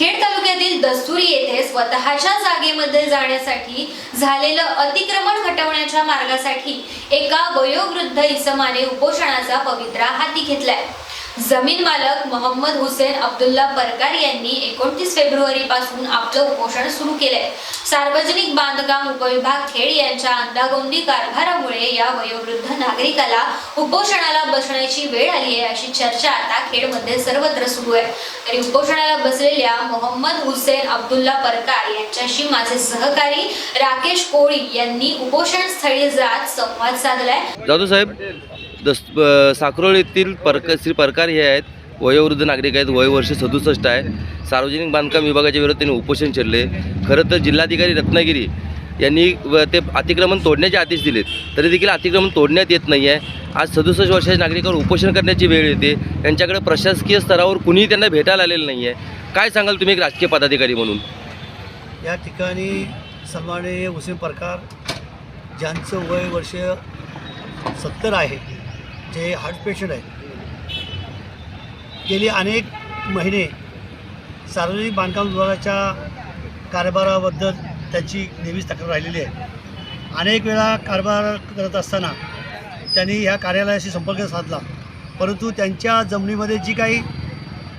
खेड तालुक्यातील दस्तुरी येथे स्वतःच्या जागेमध्ये जाण्यासाठी झालेलं अतिक्रमण हटवण्याच्या मार्गासाठी एका वयोवृद्ध इसमाने उपोषणाचा पवित्रा हाती घेतलाय. जमीन मालक मोहम्मद हुसेन अब्दुल्ला परकार यांनी एकोणतीस फेब्रुवारी पासून आपलं उपोषण सुरू केलंय. सार्वजनिक बांधकाम उपविभाग खेड यांच्या अंदागोंदी कारभारामुळे या वयोवृद्ध नागरिकाला उपोषणाला बसण्याची वेळ आली आहे अशी चर्चा आता खेडमध्ये सर्वत्र सुरू आहे. तरी उपोषणाला बसलेल्या मोहम्मद हुसेन अब्दुल्ला परकार यांच्याशी माझे सहकारी राकेश कोळी यांनी उपोषण स्थळी जात संवाद साधलाय. जाधव साहेब दस साखरोळीतील साखरोळ येथील परक श्री परकार हे आहेत. वयोवृद्ध नागरिक आहेत. वय वर्ष सदुसष्ट आहे. सार्वजनिक बांधकाम विभागाच्या विरोधात त्यांनी उपोषण छेडले खरं तर जिल्हाधिकारी रत्नागिरी यांनी व ते अतिक्रमण तोडण्याचे आदेश दिलेत. तरी देखील अतिक्रमण तोडण्यात येत नाही आहे आज सदुसष्ट वर्षाच्या नागरिकावर उपोषण करण्याची वेळ येते. त्यांच्याकडे प्रशासकीय स्तरावर कुणीही त्यांना भेटायला आलेलं नाही आहे काय सांगाल तुम्ही एक राजकीय पदाधिकारी म्हणून? या ठिकाणी सन्माननीय हुसेन प्रकार ज्यांचं वय वर्ष सत्तर आहे जे हार्ट पेशंट आहेत गेली अनेक महिने सार्वजनिक बांधकाम विभागाच्या कारभाराबद्दल त्यांची नेहमीच तक्रार राहिलेली आहे. अनेक वेळा कारभार करत असताना त्यांनी ह्या कार्यालयाशी संपर्क साधला. परंतु त्यांच्या जमिनीमध्ये जी काही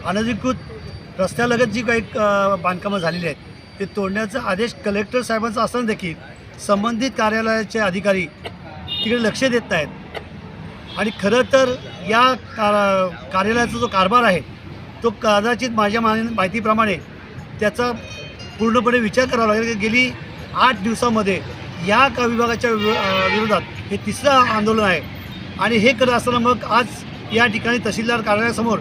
अनधिकृत रस्त्यालगत जी काही बांधकामं झालेली आहेत ते तोडण्याचा आदेश कलेक्टर साहेबांचा असताना देखील संबंधित कार्यालयाचे अधिकारी तिकडे लक्ष देत नाहीत. आणि खरं तर या का कार्यालयाचा जो कारभार आहे तो कदाचित माझ्या मा माहितीप्रमाणे त्याचा पूर्णपणे विचार करावा लागेल की गेली आठ दिवसामध्ये या का विभागाच्या विरोधात हे तिसरं आंदोलन आहे. आणि हे करत असताना मग आज या ठिकाणी तहसीलदार कार्यालयासमोर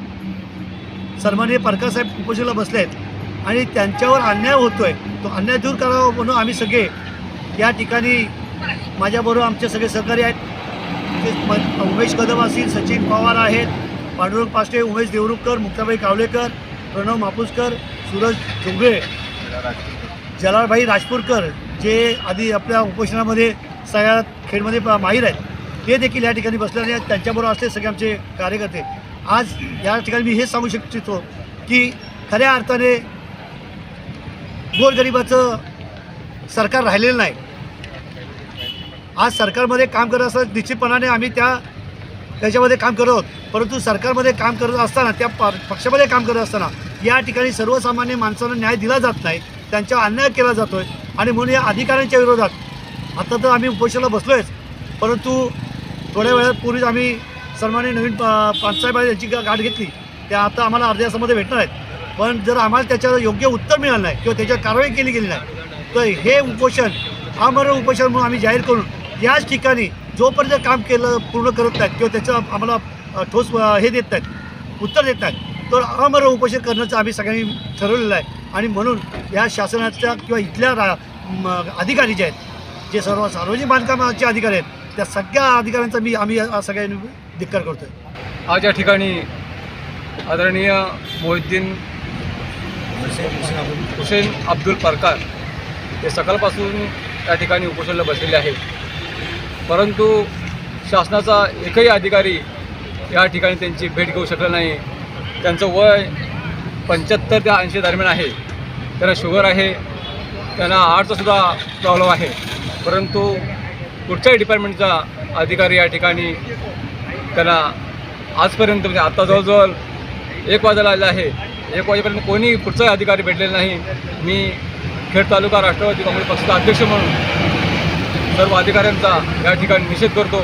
सन्माननीय परकासाहेब उपोषणाला बसले आहेत. आणि त्यांच्यावर अन्याय होतो आहे तो अन्याय दूर करावा म्हणून आम्ही सगळे या ठिकाणी माझ्याबरोबर आमचे सगळे सहकारी आहेत. ते म- उमेश कदम असतील सचिन पवार आहेत पांडुरंग पाष्टे उमेश देवरुखकर मुक्ताबाई कावलेकर प्रणव मापुसकर सूरज चोंगळे जलालभाई राजपूरकर जे आधी आपल्या उपोषणामध्ये सगळ्या खेळमध्ये माहीर आहेत ते देखील या ठिकाणी बसल्याने त्यांच्याबरोबर असले सगळे आमचे कार्यकर्ते. आज या ठिकाणी मी हेच सांगू इच्छितो की खऱ्या अर्थाने गोरगरिबाचं सरकार राहिलेलं नाही. आज सरकारमध्ये काम करत असताना निश्चितपणाने आम्ही त्या त्याच्यामध्ये काम करत आहोत. परंतु सरकारमध्ये काम करत असताना त्या प पक्षामध्ये काम करत असताना या ठिकाणी सर्वसामान्य माणसांना न्याय दिला जात नाही. त्यांच्या अन्याय केला जातो आहे आणि म्हणून या अधिकाऱ्यांच्या विरोधात आता तर आम्ही उपोषणाला बसलो आहेच परंतु थोड्या वेळापूर्वीच आम्ही सन्माननीय नवीन प- पानसाहेब यांची गाठ घेतली. त्या आता आम्हाला अर्ध्या तासामध्ये भेटणार आहेत. पण जर आम्हाला त्याच्यावर योग्य उत्तर मिळालं नाही किंवा त्याच्यावर कारवाई केली गेली नाही तर हे उपोषण आमरण उपोषण म्हणून आम्ही जाहीर करून याच ठिकाणी जोपर्यंत काम केलं पूर्ण करत नाहीत किंवा त्याचं आम्हाला ठोस हे देत नाहीत उत्तर देत नाहीत तर अमर उपोषण करण्याचं आम्ही सगळ्यांनी ठरवलेलं आहे. आणि म्हणून या शासनाच्या किंवा इथल्या रा म, अधिकारी जे आहेत जे सर्व सार्वजनिक बांधकामाचे अधिकारी आहेत त्या सगळ्या अधिकाऱ्यांचा मी आम्ही सगळ्यांनी धिक्कार करतो आहे आज या ठिकाणी आदरणीय मोहिद्दीन हुसेन अब्दुल परकार हे सकाळपासून या ठिकाणी उपोषणला बसलेले आहेत. परंतु शासनाचा एकही अधिकारी या ठिकाणी त्यांची भेट घेऊ शकला नाही. त्यांचं वय पंच्याहत्तर ते ऐंशी दरम्यान आहे. त्यांना शुगर आहे. त्यांना आर्टचासुद्धा प्रॉब्लेम आहे. परंतु कुठच्याही डिपार्टमेंटचा अधिकारी या ठिकाणी त्यांना आजपर्यंत म्हणजे आत्ता जवळजवळ एक वाजायला आलेला आहे. एक वाजेपर्यंत कोणी कुठचाही अधिकारी भेटलेला नाही. मी खेड तालुका राष्ट्रवादी काँग्रेस पक्षाचा अध्यक्ष म्हणून सर्व अधिकाऱ्यांचा या ठिकाणी निषेध करतो.